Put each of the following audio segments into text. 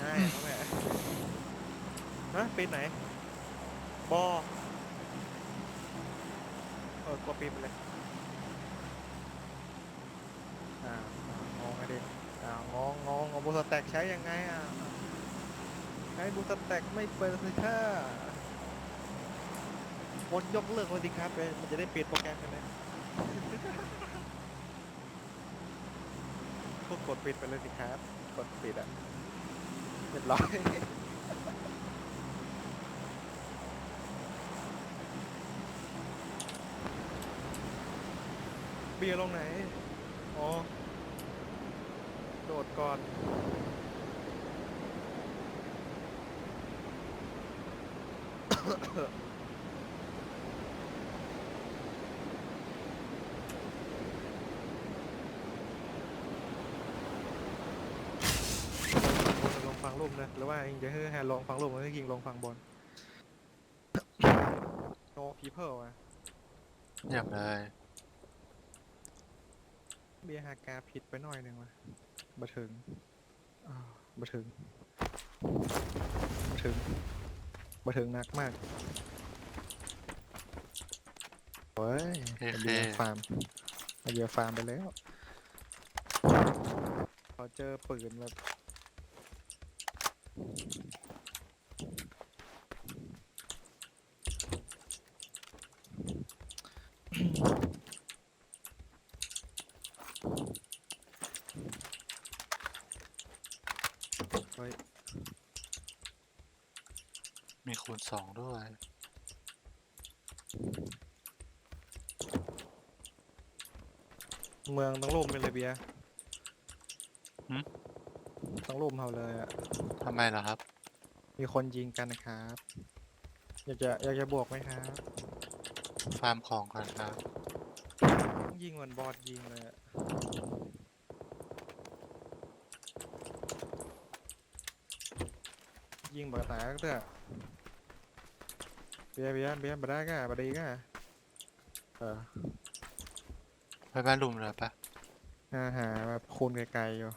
ใช่เขาแม่ฮะปีนไหน บอเออกดปีนไปเลย อ่างงไงดิอ่างงงงงบูสแต็กใช้ยังไงอะใช้บูสแต็กไม่เปิดเลยค่ะกดยกเลิกเลยสิครับเว้ยมันจะได้เปลี่ยนโปรแกรมกันเลยก็กดปิดไปเลยสิครับ กดปิดอะ เรียบร้อยเบียร์ลงไหน อ๋อ โดดก่อนลงฟังรูป นะหรือว่ายิงจะให้แฮร์ลงฟังรูปแล้วยิงลงฟังบนโนพีเพิลอะเงียบเลยเบียร์ฮากาผิดไปหน่อยหนึ่งวะบะถึงอ้าวบะถึงบะถึงบะถึงหนักมากเฮ้ยโอเคเบียร์ฟาร์มเบียร์ฟาร์มไปแล้ว พอเจอปืนแบบ เฮ้ย มีคูณสองด้วย เมืองต้องร่มไปเลยเบียร์หึ ต้องร่มเขาเลยอะทำไมล่ะครับ มีคนยิงกันนะครับ อยากจะอยากจะบวกไหมครับ ฟาร์มของก่อนครับยิงเหมือนบอสยิงเลยอะยิงบอสตายก็เถอะเบียร์เบียร์เบียร์บได้ก่ะบดีก่ะเออไปบ้านลุมเลยปะหาหาแบบคูณไกลๆอยู่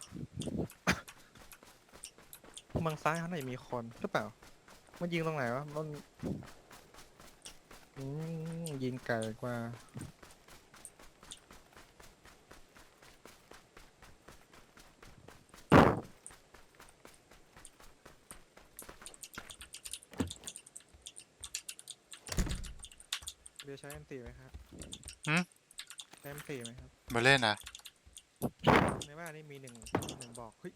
มังซ้ายเขาไหนมีคนหรือเปล่า มันยิงตรงไหนวะ มันอืมยิงไกลกว่าเบียใช้ M4 ไหมครับหืม ใช้ M4 ไหมครับ มาเล่นอะในบ้านนี่มีหนึ่งหนึ่งบอกเฮ้ย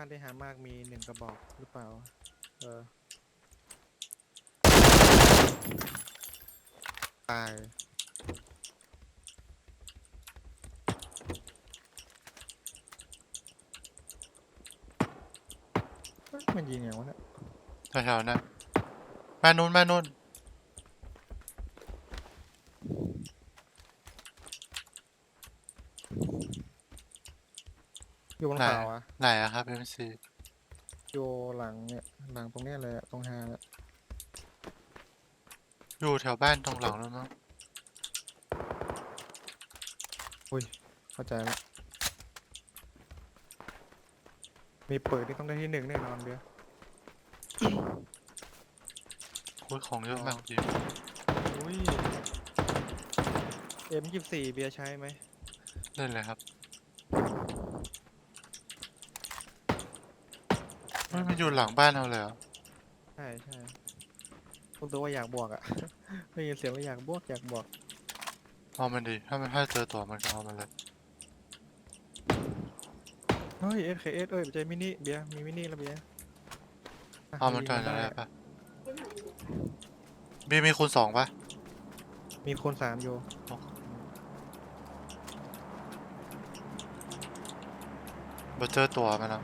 บ้านได้หามากมีหนึ่งกระบอกหรือเปล่า เออ ตายเฮ้ยมันยิงไงวะเนี่ยแถวๆนั้นบ้านนู้นบ้านนู้นอยู่บนไหนเขาอะ ไหนอะครับเอ็มซีอยู่หลังเนี่ยหลังตรงเนี้ยเลยอะตรงฮาเนี่ยอยู่แถวบ้านตรงหลังนู้นมั้งเข้าใจแล้วมีเปิดที่ต้องได้ที่หนึ่งแน่นอนเบียร์คุยของเยอะมากจริงอุ้ย M24 เบียร์ใช้ไหมเล่นเลยครับไม่มา อยู่หลังบ้านเราเลยเหรอใช่ใช่คุณตัวว่าอยากบวกอะได้ยินเสียงว่าอยากบวกอยากบวกเอามันดี ถ้ามันถ้าเจอตัวมันก็เอามันเลยเฮ้ย SKS เอ้ยใจมินิเบียร์มีมินิแล้วเบียร์ะเอามันยิงก่อนได้ได้ปะบีมีคูณสองปะมีคนสามอยู่มาเจอตัวมันแล้ว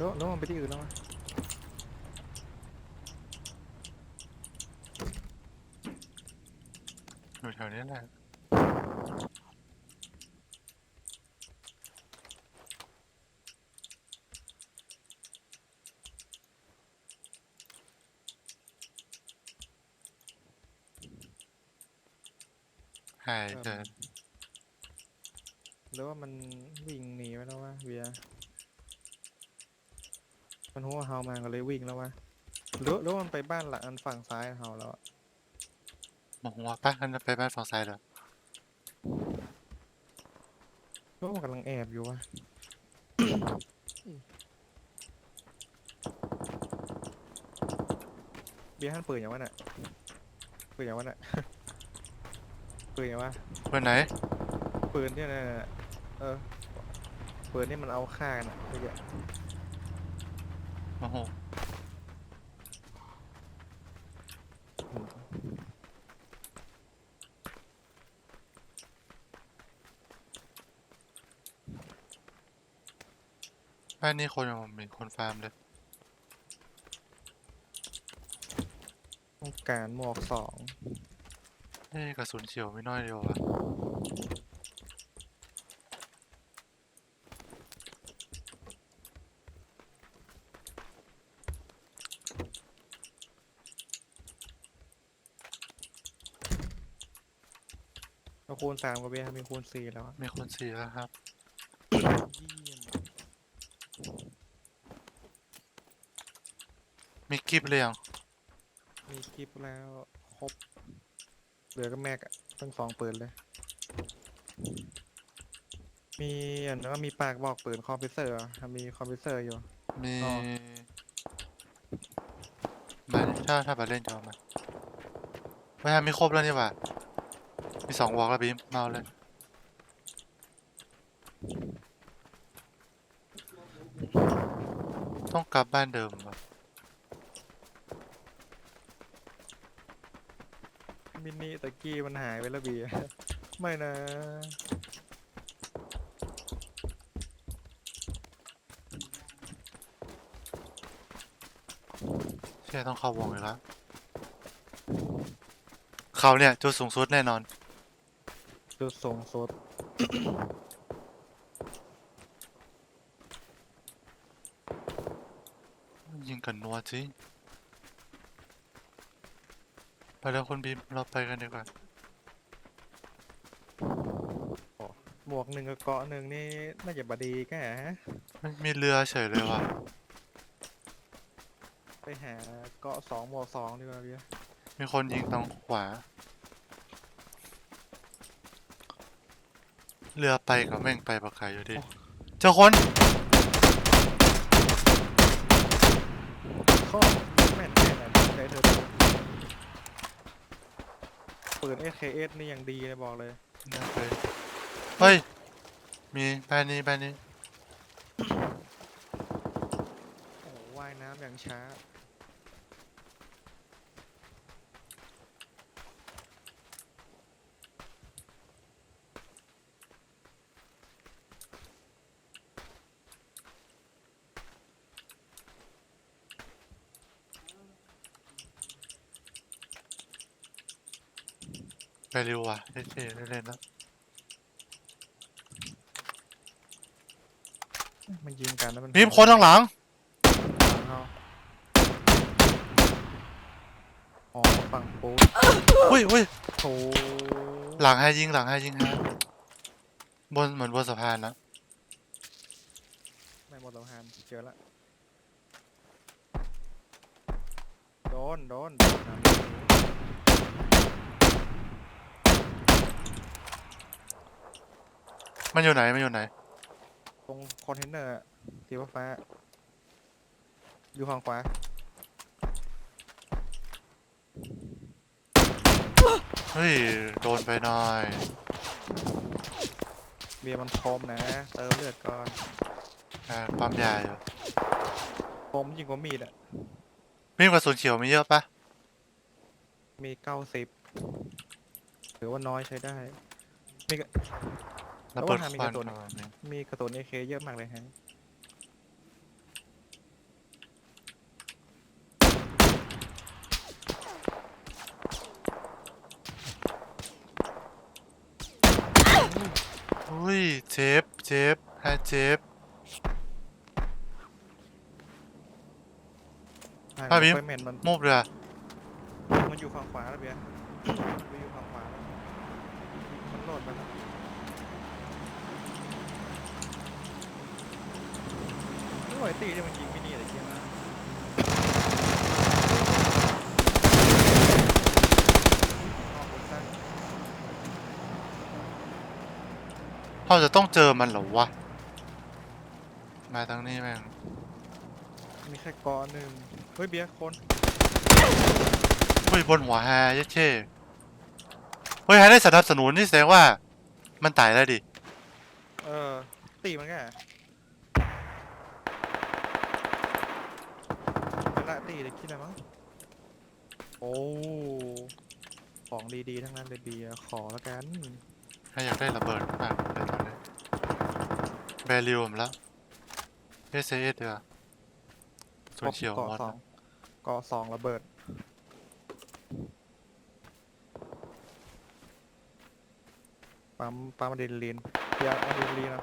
โน้ตนไปที่อื่นแล้วมั้ยอยู่แถวนี้แหละใช่เจอ หรือว่ามันวิ่งหนีไปแล้ววะเบียร์ มันหัวาเฮามาก็เลยวิ่งแล้ววะหรือหรือว่ามันไปบ้านหลังอันฝั่งซ้ายเฮาแล้วอะมองว่าปะกันไปบ้านฝั่งซ้ายเหรอหรือว่ามันกำลังแอบอยู่วะเบียร์ท่านปืนอย่างวะน่ะปืนอย่างวะน่ะ ปืนอย่างวะ เพื่อนไหนปืนเนี่ยนะเออปืนนี่มันเอาฆ่ากันอะเมื่อกี้โานนี้คนยังมีคนฟาร์มเลยต้องการหมวกสองเฮ้ยกระสุนเฉียวไม่น้อยเดียววะเอาคูณสามกับเบียร์มีคูณสี่แล้วอะมีคนสี่แล้วครับ เยี่ยม มีกิฟต์เลยยังมีคลิปแล้ว ครบ เหลือก็แม็กอะทั้งสองปืนเลย มีอันนั้นก็มีปากบอกปืนคอมพิวเซอร์อะมีคอมพิวเซอร์อยู่ มีอ๋อมาดิถ้าถ้าไปเล่นจะเอามาไม่ทำมีครบแล้วนี่หว่ามีสองวอลแล้วบีมมาเอาเลยต้องกลับบ้านเดิมวะ มินิ ตะกี้มันหายไปแล้วเบียร์ไม่นะ เชื่อต้องเข้าวงอีกแล้วเขาเนี่ยจุดสูงสุดแน่นอนจุดส่งสุดยิงกันนัวจริงไป แล้วคนบีมเราไปกันดีกว่าหมวกหนึ่งกับเกาะหนึ่งนี่น่าจะบดีแกฮะไม่มีเรือเฉยเลยว่ะไปหาเกาะสองหมวกสองดีกว่าเบียร์มีคนยิงทางขวา เรือไปกับแม่งไปปะไกอยู่ดิเจ้าคนข้อแม่นแม่นอะใจเธอตัว ปืน SKS นี่ยังดีเลยบอกเลย น่าไปเฮ้ย มีบ้านนี้บ้านนี้ โอ้ว่ายน้ำอย่างช้า ไปเร็วว่ะเท่ๆเล่นๆแล้วมันยิงกันแล้วมันบีมคนข้างหลังเอาอ๋อฝั่งปูอุ้ยอุ้ยโอ้หลังให้ยิงหลังให้ยิงฮะบนเหมือนบนสะพานนะไม่หมดสะพานเจอละโดนโดนโดนนะ มันอยู่ไหน มันอยู่ไหน ตรงคอนเทนเนอร์อะสีฟ้าๆอยู่ฝั่งขวา เฮ้ย โดนไปหน่อย เบียร์มันคมนะ เติมเลือดก่อนอ่าปั๊มยาอยู่คมยิ่งกว่ามีดอะ มีกระสุนเขียวมีเยอะปะมีเก้าสิบถือว่าน้อยใช้ได้ มีกระระเบิด แล้เปิดควันก่อนมีกระตุนเอเคเยอะมากเลยฮะ อุ้ยเจ็บเจ็บฮะเจ็บ อะบิ๊มมุบเรือมันอยู่ฝั่งขวาแล้วเบียร์มันอยู่ฝั่งขวาแล้วมันโหลดมาแล้ว ไม่ไหวตีเนี่ยมันยิงไม่นี่อะไรเงี้ยนะนอกวเราจะต้องเจอมันเหรอวะ มาทางนี้แม่ง มีแค่กอหนึ่งเฮ้ยเบียร์คนเฮ้ยบนหัวแฮเยเช่เฮ้ยแฮได้สนับสนุนนี่แสดงว่า มันตายแล้วดิ เออตีมันแค่ เป็นละตีเด็กคิดอะไรมั้ง โอ้ ของดีๆ ทั้งนั้นเลยเบียร์ขอแล้วกันถ้าอยากได้ระเบิดมากเลยตอนนี้แบริวผมแล้วเอสเอสเดือส่วนเฉียวเกาะมอสองเกาะสองระเบิด ปั๊มปั๊มอะดรีนาลีนเบียร์อะดรีนาลีนนะ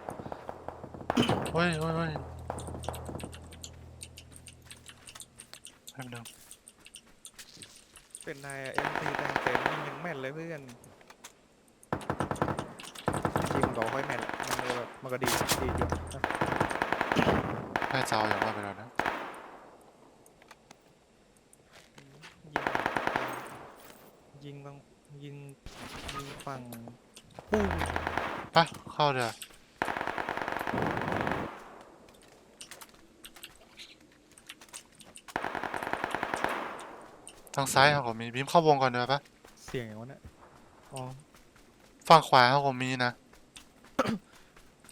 เฮ้ยเฮ้ยเฮ้ย แป๊บนึงเป็นนายเอ็มซีแต่งเต็มยิงยังแม่นเลยเพื่อนจริงๆมันก็ค่อยแม่นแหละมันเลยแบบมันก็ดีดีอยู่นะแม่เจ้าอย่างว่าไปแล้วนะ ยิงยิงต้องยิงยิงฝั่งปุ้งไปเข้าเดือ ทางซ้ายเขาก็มีบีมเข้าวงก่อนเดือปะเสียงอย่างวะเนี่ยอ๋อ ฝั่งขวาเขาก็มีนะ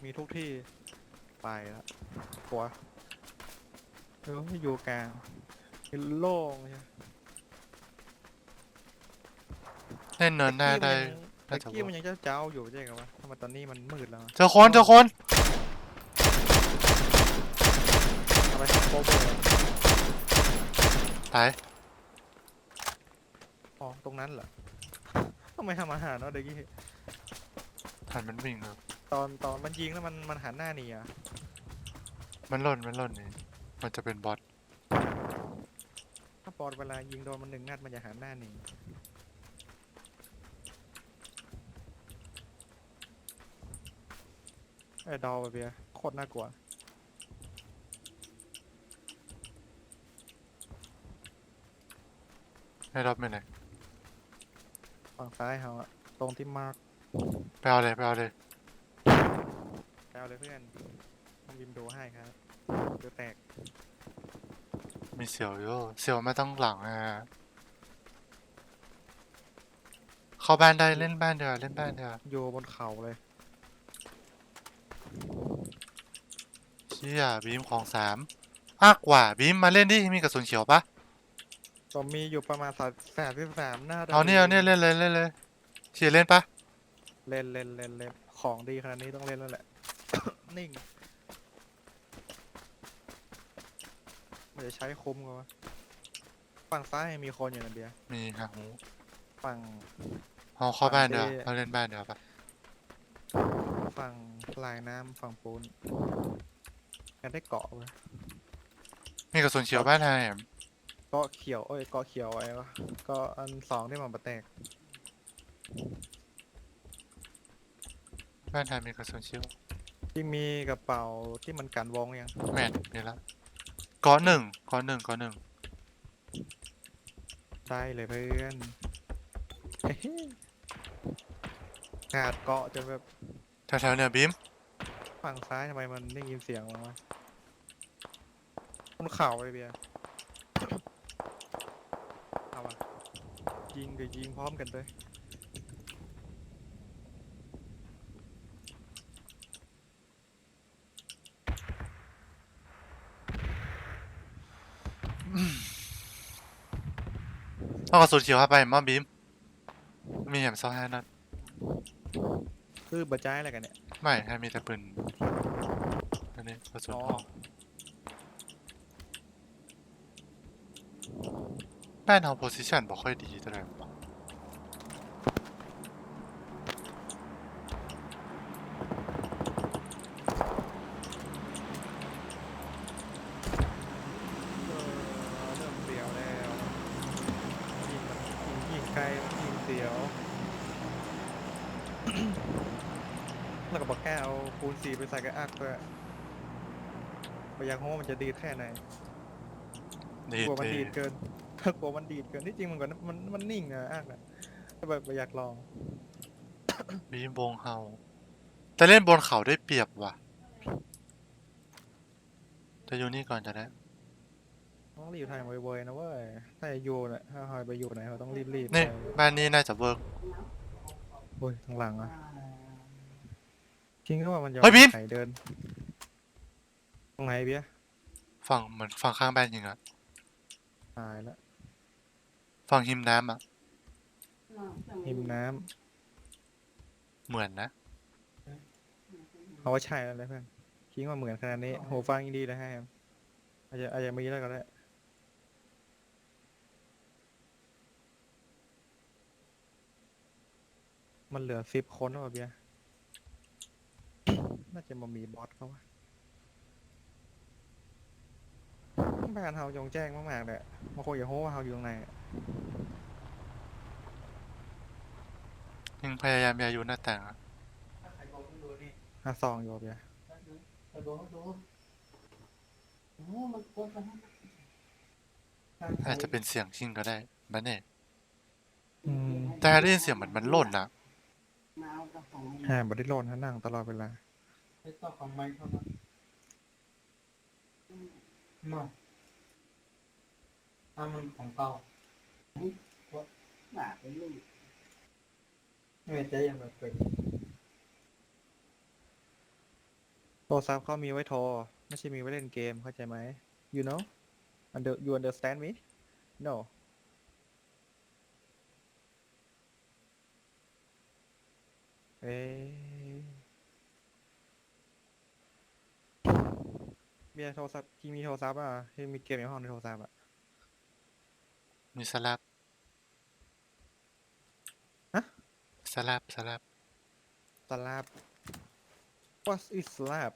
มีทุกที่ ไปแล้วหัวเอออยู่กลางเป็นโล่งใช่เล่นเนินหน้าได้ตะน่าจะกี้เวิร์กมันยังเจ้าๆอยู่ใช่ไหมวะทำไมตอนนี้มันมืดแล้วอะเจอคนเจอคนเอาไปโคเวอร์ตายอ๋อต รงนั้นเหรอทำไมทำอาหารเนาะเด็กกี้หันมันวิ่งเลยตอนตอนมันยิงแล้วมันมันหันหน้าหนีอะมันหล่นมันหล่นนี่มันจะเป็นบอทถ้าปอนเวลายิงโดนมันหนึ่งนัดมันจะหันหน้าหนีไอ้ดอลเบียร์โคตรน่ากลัวให้รับไม่ไหน ฝั่งซ้ายเขาอะตรงที่มาร์กไปเอาเลยไปเอาเลยแปลเลยเพื่อนต้องบิมดูให้ครับเดี๋ยวแตกมีเสียวอยู่เสียวไม่ต้องหลังอะเข้าบ้านได้เล่นบ้านเดียวาเล่นบ้านเดียวาอยู่บนเขาเลยเชี่ยบีมของสามอากกว่าบีมมาเล่นดิมีกระสุนเขียวปะ ก็มีอยู่ประมาณสามแสนที่สามหน้าเอาเนี่ยเอาเนี่ยเล่นเลยเล่นเลยเชียร์เล่นปะเล่นเล่นเล่นเล่นของดีขนาดนี้ต้องเล่นแล้วแหละ นิ่งมันจะใช้คุ้มกว่าฝั่งซ้ายมีคนอยู่นะเบียร์มีฮะหูฝั่ง เอาเข้าบ้านเดียวาฝั่งที่เราเล่นบ้านเดียวาปะฝั่งลายน้ำฝั่งปูนกันได้เกาะเว้ยมีกระสุนเขียวบ้านไทย เกาะเขียวเอ้ยเกาะเขียวไอ้วะเก็อันสองที่มันมาแตกบ้านไทยมีกระสุนเขียวที่มีกระเป๋าที่มันกันวงยังแม่นมีแล้วก้อนหนึ่งก้อนหนึ่งก้อนหนึ่งได้เลยเพื่อนเฮ้ยขาดเกาะจนแบบแถวๆเนี่ยบีมฝั่งซ้ายทำไมมันได้ยินเสียงวะบนเข่าเลยเบียร์เอาวะ ยิงกับยิงพร้อมกันเลยเอากระสุนเขียวเข้าไปมาบีม มีแหมซอห้านัดคือบะจ้ายอะไรกันเนี่ย ไม่ให้มีแต่ปืนอันนี้กระสุนอ๋อ ทอง บ้านเอาโพสิชันบอกค่อยดีเท่าไหร่เริ่มเสียวแล้วยิงไกลยิงเสียว แล้ก็บอกแค่เอาปูนสีไปใส่กับอักด้วยพยายามว่ามันจะดีแค่ไหนดีกลัวมันดีเกิน ถ้ากลัวมันดีดเกินที่จริงมันก็มันมันนิ่งอะอักอะแต่แบบอยากลอง บีมวงเฮาแต่เล่นบนเขาได้เปรียบว่ะจะอยู่นี่ก่อนจะได้ต้องรีบทางไวๆนะเว้ยถ้าจะอยู่น่ะถ้าหอยไปอยู่ไหนเราต้องรีบๆนี่ไปบ้านนี้น่าจะเวิร์ก โอ้ยข้างหลังอะคิงก็ว่ามันยอมเฮ้ยบีมไข่เดิน ตรงไหนเบี้ยฝั่งเหมือนฝั่งข้างบ้านยิงอะตายแล้ว ฝั่งหิมน้ำอะหิมน้เหมือนนะำเอาว่าใช่แล้วเลยเพื่อนคิงว่าเหมือนขนาดนี้โหฟังยิ่งดีเลยฮะอาจจะอาจจะมีแล้วก็ได้มันเหลือสิบคนแล้วเบี้ยน่าจะมามีบอสเขาวะ บ้านเฮายงแจ้งมากๆเลยบางคนอย่าโหว่าเฮาอยู่ตรงไหนอะยังพยายามอย่าอยู่หน้าต่างอะหาซองอยู่เบียร์อาจจะเป็นเสียงชิงก็ได้บ้านเนี่ยอืมแต่ได้ยินเสียงเหมือนมันหล่นอะหาบริโลนฮะนั่งตลอดเวลาไม่ต้องของไม้เท่านั้นมา ถ้ามันของเก่าหนาเป็นลูกไม่ใจยังแบบเกิดโทรศัพท์เขามีไว้โทร ไม่ใช่มีไว้เล่นเกมเข้าใจไหม you know under you understand me no เอ๊ะเบียร์โทรศัพท์ที่มีโทรศัพท์อะที่มีเกมในห้องในโทรศัพท์อะ มีสลับฮะ สลับสลับสลับ what is slab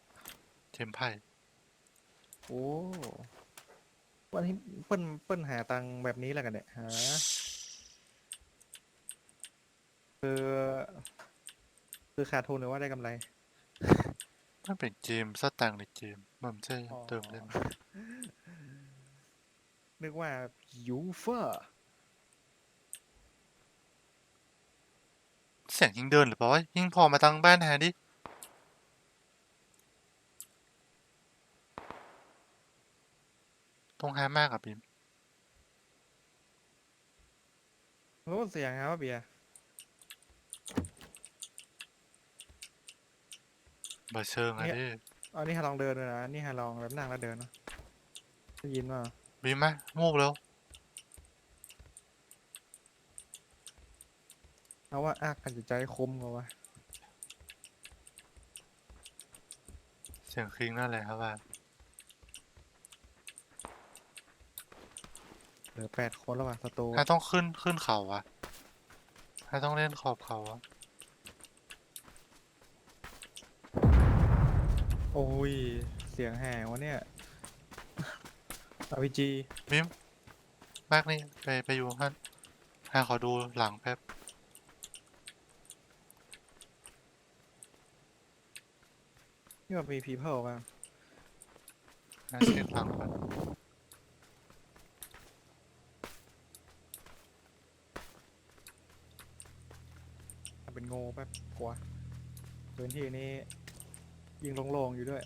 เทมไพ่โอ้วันนี้เปิ้นเปิ้นหาตังค์แบบนี้แหละกันเนี่ยหาคือคือขาดทุนหรือว่าได้กำไร มันเป็นเกมสตังค์ในเกม มันไม่ใช่อ๋อเติมเล่น นึกว่ายูเฟอร์เสียงยิงเดินหรือเปล่าวะยิงพอมาตั้งบ้านแทนดิต้องหามากอะบีมรู้เสียงครับว่าเบียร์บาเชิงอะเนี่ยดิอันนี้ฮาลองเดินเลยนะนี่ฮาลองแบบนั่งแล้วเดินนะได้ยินว่า บีมไหมมูกแล้วเอาว่าอากกันจะใจคมกว่าวะเสียงคิงนั่นแหละครับว่าเหลือแปดคนแล้วว่ะสตูถ้าต้องขึ้นขึ้นเขาอะถ้าต้องเล่นขอบเขาอะโอ้ย เสียงแห่วะเนี่ย อาวีจีบีมมากนี่ไปไปอยู่ฮั่นหาขอดูหลังแป๊บนี่ว่ามีพีเพิลป่ะหาเช็คหลังก่อนเป็นโง่แป๊บกลัวพื้นที่นี้ยิงโล่งๆอยู่ด้วย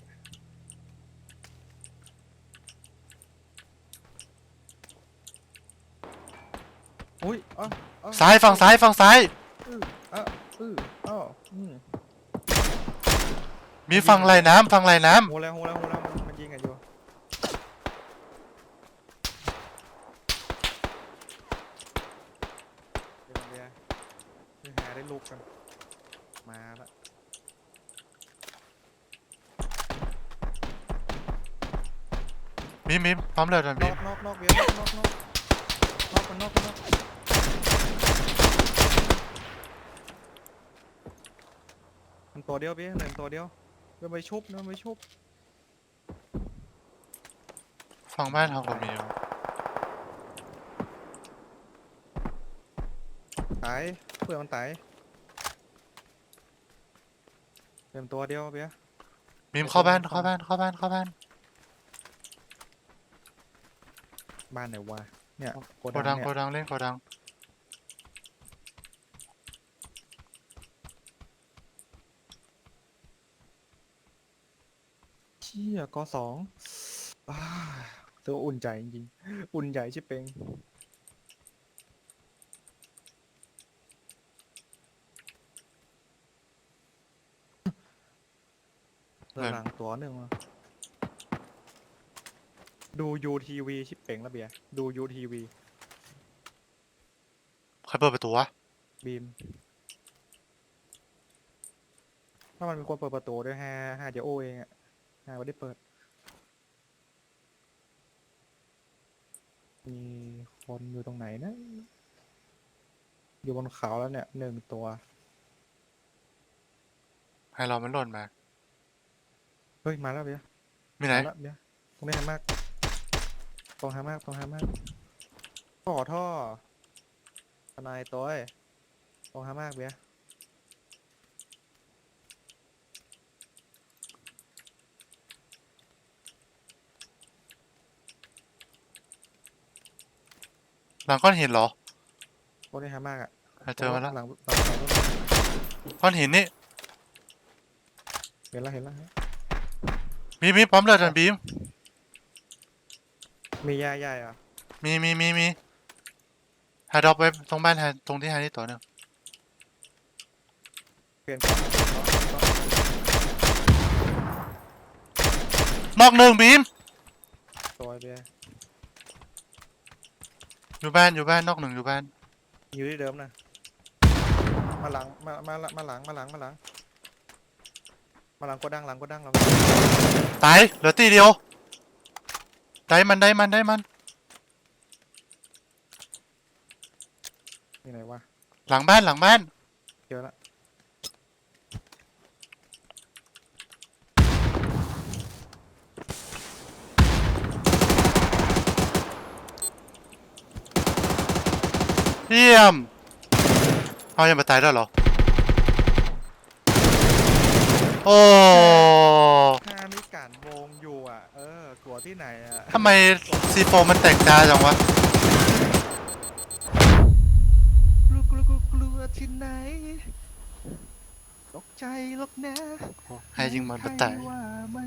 อุ้ยอ๋ออ๋อซ้ายฝั่งซ้ายฝั่งซ้าย อืออ้าวอืออ้าวอืมมีฝั่งไหลน้ำฝั่งไหลน้โหแล้วโหแล้วโหแล้วมันมันยิงกันอยู่เดี๋ยวเดี๋ยวเดี๋ยวหาได้ลูกกันมาละำมีมีพร้อมเลยนะนบีอมกนอกนอกเบียร์นอกนอกนอกนอกกันนอกกันนอก มันตัวเดียวเบียร์หนึ่งตัวเดียวเดินไปชุบเดินไปชุบฝั่งบ้านเขาก็มีอยู่ตายเพื่อนมันตายเตรียมตัวเดียวเบียร์บีมเข้าบ้านเข้าบ้านเข้าบ้านเข้าบ้านบ้านไหนวะเนี่ยโกโกดัดังงเนี่โกยดังเล่นโกดัง ยกสองอ้าตัวอุ่นใจจริงๆอุ่นใจชิบเปงเดินหลังตัวหนึ่งมาดูยูทีวีชิบเป่งแล้วเบียร์ดูยูทีวีใครเปิดประตูวะ บีม ถ้ามันมีคนเปิดประตูด้วยฮะฮะเดี๋ยวโอเองอะ ฮะไม่ได้เปิด มีคนอยู่ตรงไหนนะ อยู่บนเขาแล้วเนี่ยหนึ่งตัว ให้เรามันหล่นมา เฮ้ย มาแล้วเบียร์มีไหน มาแล้วเบียร์ตรงนี้ฮามาก ตรงฮามาก ตรงฮามากต่อท่อทนายตัวเอ้ยตรงฮามากเบียร์ หลังก้อนหินเหรอตรงนี้ฮามากอะอะเจอมาแล้วหลังหลังหลังหลังก้อนหินนี่เห็นแล้วเห็นแล้วบีมบีมปั๊มเลือดกันบีมมียาใหญ่อะมีมีมีมีฮาดรอปไว้ตรงบ้านแฮตรงที่แฮนี่ตัวหนึงเปลี่ยนก่อนนอกหนึ่งบีมตัวไอ้เบียร์ อยู่บ้านอยู่บ้านนอกหนึ่งอยู่บ้านอยู่ที่เดิมนะ มาหลังมามามาหลังมาหลังมาหลัง มาหลังก็ดังหลังก็ดังหลังตายเหลือตีเดียวได้มันได้มันได้มันนี่ไหนวะหลังบ้านหลังบ้านเจอละ เยี่ยมเอายังมาตายแล้วเหรอ โอ้ถ้ามีการวงอยู่อะ เออกลัวที่ไหนอะทำไมซีโฟมันแตกจ้าจังวะ กลัวกลัวกลัวกลัวที่ไหน ตกใจหรอกนะให้ยิงมันมาตาย ใครว่าไม่